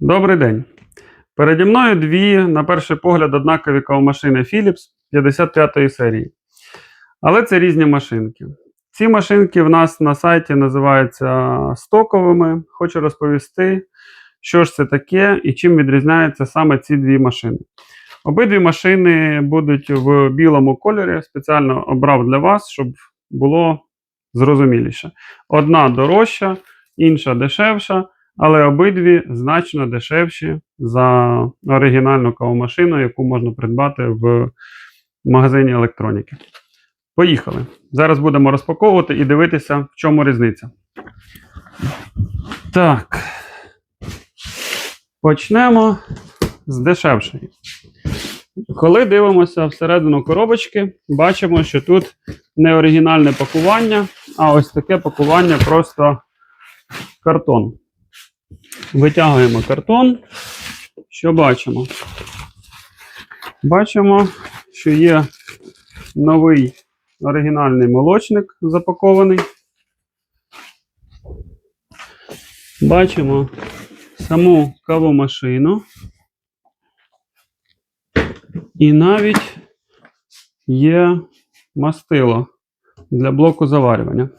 Добрий день. Переді мною дві, на перший погляд, однакові кавомашини Philips 55-ї серії. Але це різні машинки. Ці машинки в нас на сайті називаються стоковими. Хочу розповісти, що ж це таке і чим відрізняються саме ці дві машини. Обидві машини будуть в білому кольорі. Спеціально обрав для вас, щоб було зрозуміліше. Одна дорожча, інша дешевша, але обидві значно дешевші за оригінальну кавомашину, яку можна придбати в магазині електроніки. Поїхали. Зараз будемо розпаковувати і дивитися, в чому різниця. Так. Почнемо з дешевшої. Коли дивимося всередину коробочки, бачимо, що тут не оригінальне пакування, а ось таке пакування просто картон. Витягуємо картон. Що бачимо? Бачимо, що є новий оригінальний молочник запакований. Бачимо саму кавомашину. І навіть є мастило для блоку заварювання.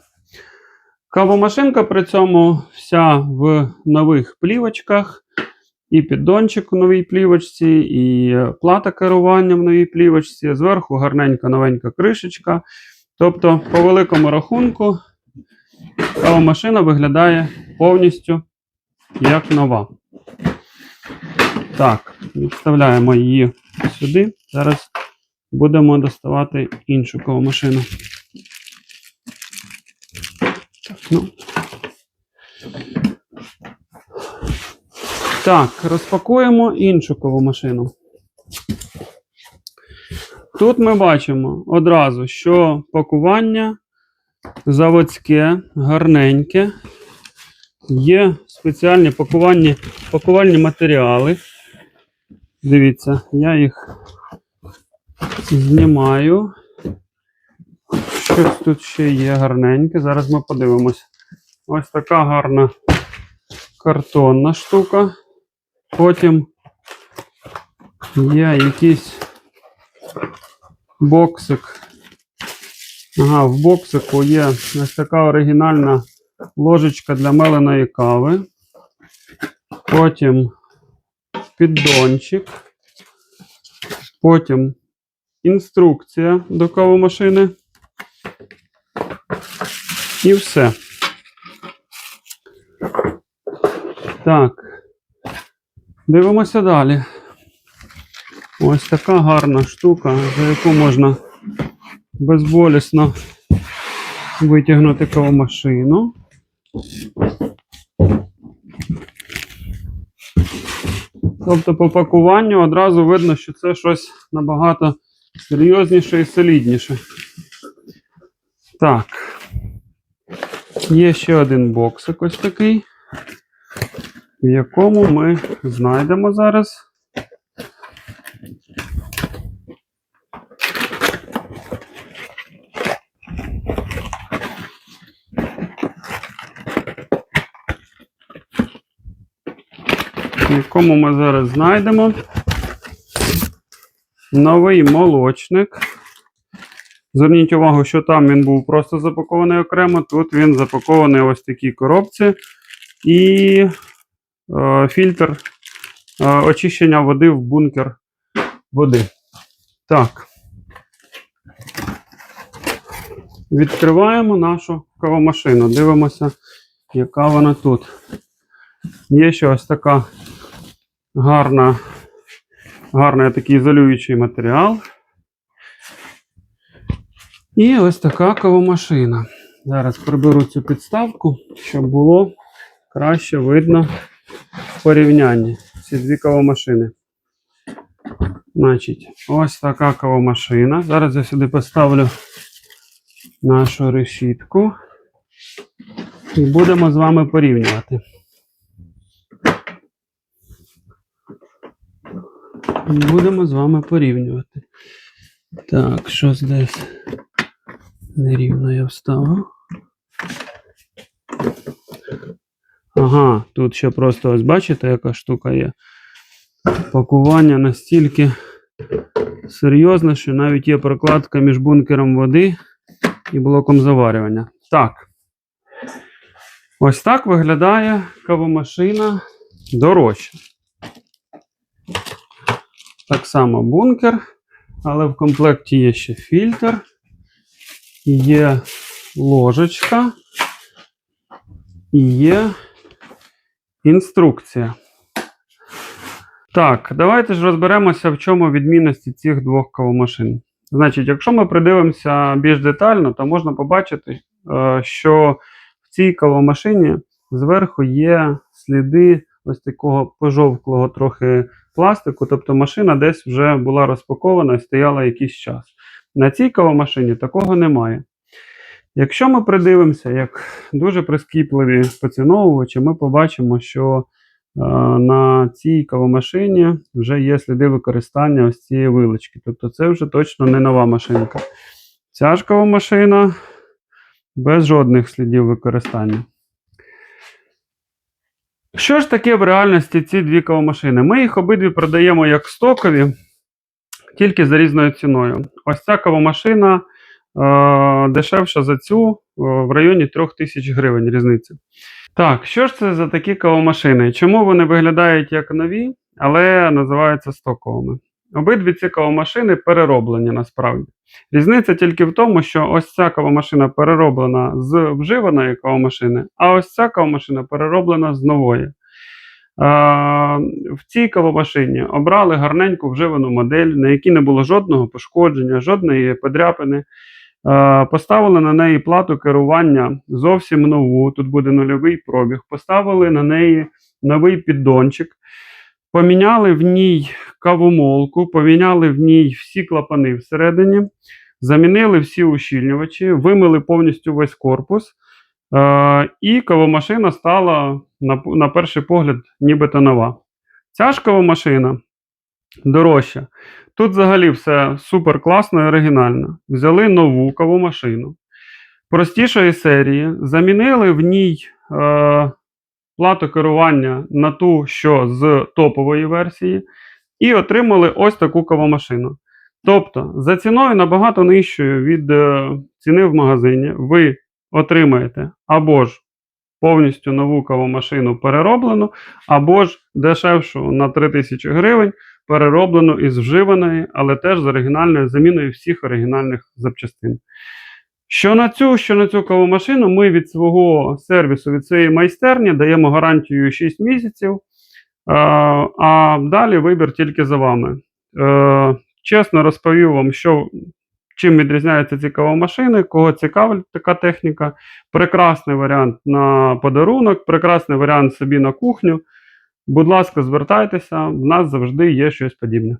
Кавомашинка при цьому вся в нових плівочках, і піддончик у новій плівочці, і плата керування в новій плівочці. Зверху гарненька новенька кришечка. Тобто, по великому рахунку, кавомашина виглядає повністю як нова. Так, відставляємо її сюди. Зараз будемо доставати іншу кавомашину. Так, ну. Так, розпакуємо іншу кавомашину. Тут ми бачимо одразу, що пакування заводське, гарненьке. Є спеціальні пакувальні, пакувальні матеріали. Дивіться, я їх знімаю. Щось тут ще є гарненьке. Зараз ми подивимось. Ось така гарна картонна штука. Потім є якийсь боксик. Ага, в боксику є ось така оригінальна ложечка для меленої кави. Потім піддончик. Потім інструкція до кавомашини. І все. Так. Дивимося далі. Ось така гарна штука, за яку можна безболісно витягнути кавомашину. Тобто по пакуванню одразу видно, що це щось набагато серйозніше і солідніше. Так. Є ще один боксик ось такий, в якому ми знайдемо зараз. В якому ми зараз знайдемо новий молочник. Зверніть увагу, що там він був просто запакований окремо. Тут він запакований ось в такій коробці. І е, фільтр е, очищення води в бункер води. Так. Відкриваємо нашу кавомашину. Дивимося, яка вона тут. Є ще ось така гарна, гарний такий ізолюючий матеріал. І ось така кавомашина. Зараз приберу цю підставку, щоб було краще видно в порівнянні ці дві кавомашини. Значить, ось така кавомашина. Зараз я сюди поставлю нашу решітку. І будемо з вами порівнювати. Будемо з вами порівнювати. Так, що десь нерівно я вставив. Ага, тут ще просто ось бачите, яка штука є. Пакування настільки серйозне, що навіть є прокладка між бункером води і блоком заварювання. Так. Ось так виглядає кавомашина дорожча. Так само бункер, але в комплекті є ще фільтр, є ложечка і є інструкція. Так, давайте ж розберемося, в чому відмінності цих двох кавомашин. Значить, якщо ми придивимося більш детально, то можна побачити, е, що в цій кавомашині зверху є сліди ось такого пожовклого трохи пластику, тобто машина десь вже була розпакована і стояла якийсь час. На цій кавомашині такого немає. Якщо ми придивимося, як дуже прискіпливі поціновувачі, ми побачимо, що е, на цій кавомашині вже є сліди використання ось цієї вилочки. Тобто це вже точно не нова машинка. Ця ж кавомашина без жодних слідів використання. Що ж таке в реальності ці дві кавомашини? Ми їх обидві продаємо як стокові, тільки за різною ціною. Ось ця кавомашина е, дешевша за цю е, в районі 3000 гривень різниця. Так, що ж це за такі кавомашини? Чому вони виглядають як нові, але називаються стоковими? Обидві ці кавомашини перероблені насправді. Різниця тільки в тому, що ось ця кавомашина перероблена з вживаної кавомашини, а ось ця кавомашина перероблена з нової. В цій кавомашині обрали гарненьку вживану модель, на якій не було жодного пошкодження, жодної подряпини. Поставили на неї плату керування зовсім нову. Тут буде нульовий пробіг. Поставили на неї новий піддончик. Поміняли в ній кавомолку, поміняли в ній всі клапани всередині, замінили всі ущільнювачі, вимили повністю весь корпус. Е, і кавомашина стала, на, на перший погляд, нібито нова. Ця ж кавомашина дорожча. Тут взагалі все супер класно і оригінально. Взяли нову кавомашину простішої серії, замінили в ній е, плату керування на ту, що з топової версії, і отримали ось таку кавомашину. Тобто, за ціною набагато нижчою від е, ціни в магазині, ви отримаєте або ж повністю нову кавомашину перероблену, або ж дешевшу на 3000 гривень, перероблену із вживаної, але теж з оригінальною заміною всіх оригінальних запчастин. Що на цю, що на цю кавомашину, ми від свого сервісу, від своєї майстерні даємо гарантію 6 місяців, а далі вибір тільки за вами. Е, Чесно розповів вам, що, чим відрізняються цікаво машини, кого цікавить така техніка. Прекрасний варіант на подарунок, прекрасний варіант собі на кухню. Будь ласка, звертайтеся, в нас завжди є щось подібне.